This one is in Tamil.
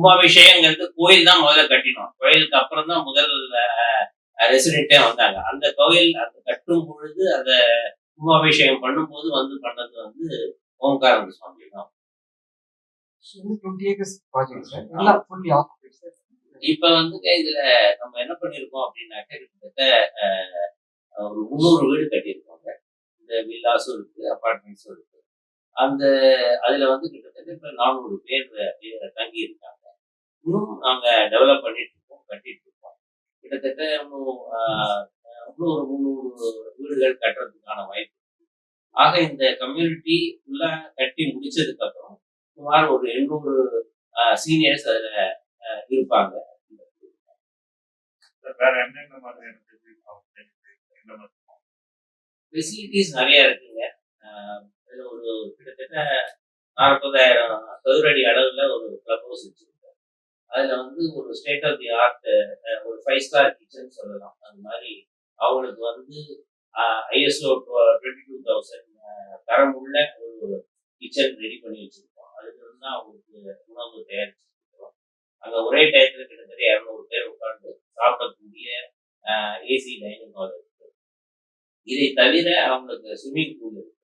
கும்பாபிஷேகங்கிறது கோயில் தான் முதல்ல கட்டினோம். கோயிலுக்கு அப்புறம் தான் முதல் ரெசிடென்ட்டே வந்தாங்க. அந்த கோயில் அந்த கட்டும் பொழுது அந்த கும்பாபிஷேகம் பண்ணும்போது வந்து பண்ணது வந்து ஓம்காரந்த சுவாமி தான். இப்ப வந்து இதுல நம்ம என்ன பண்ணிருக்கோம் அப்படின்னாக்க கிட்டத்தட்ட ஒரு முந்நூறு வீடு கட்டியிருக்கோங்க. இந்த வில்லாஸும் இருக்கு அபார்ட்மெண்ட்ஸும் இருக்கு. அந்த அதுல வந்து கிட்டத்தட்ட இப்ப நானூறு பேர் தங்கி இருக்காங்க இன்னும் நாங்க டெவலப் பண்ணிட்டு இருக்கோம் கட்டிட்டு இருக்கோம் கிட்டத்தட்ட இன்னும் இன்னும் ஒரு முந்நூறு வீடுகள் கட்டுறதுக்கான வாய்ப்பு. ஆக இந்த கம்யூனிட்டி ஃபுல்லா கட்டி முடிச்சதுக்கு அப்புறம் சுமார் ஒரு எண்ணூறு சீனியர்ஸ் அதுல இருப்பாங்க. வேற என்னென்ன மாதிரியான ஃபெசிலிட்டிஸ் நிறைய இருக்குங்க. ஒரு கிட்டத்தட்ட நாற்பதாயிரம் சதுரடி அளவுல ஒரு கிளப் ஹவுஸ் வச்சிருக்கோம். அதுல வந்து ஒரு ஸ்டேட் ஆஃப் தி ஆர்ட் ஒரு ஃபைவ் ஸ்டார் கிச்சன் சொல்லலாம். அது மாதிரி அவங்களுக்கு வந்து ஐஎஸ்ஓ டுவெண்ட்டி டூ தௌசண்ட் தரம் உள்ள ஒரு கிச்சன் ரெடி பண்ணி வச்சிருக்கோம். அதுல இருந்து தான் அவங்களுக்கு உணவு தயாரிச்சிருக்கோம். அங்கே அங்க ஒரே டயத்துல கிட்டத்தட்ட இரநூறு பேர் உட்கார்ந்து சாப்பிடக்கூடிய ஏசி டைனிங் ஹால் இருக்கு. இதை தவிர அவங்களுக்கு ஸ்விம்மிங் பூல் இருக்கு.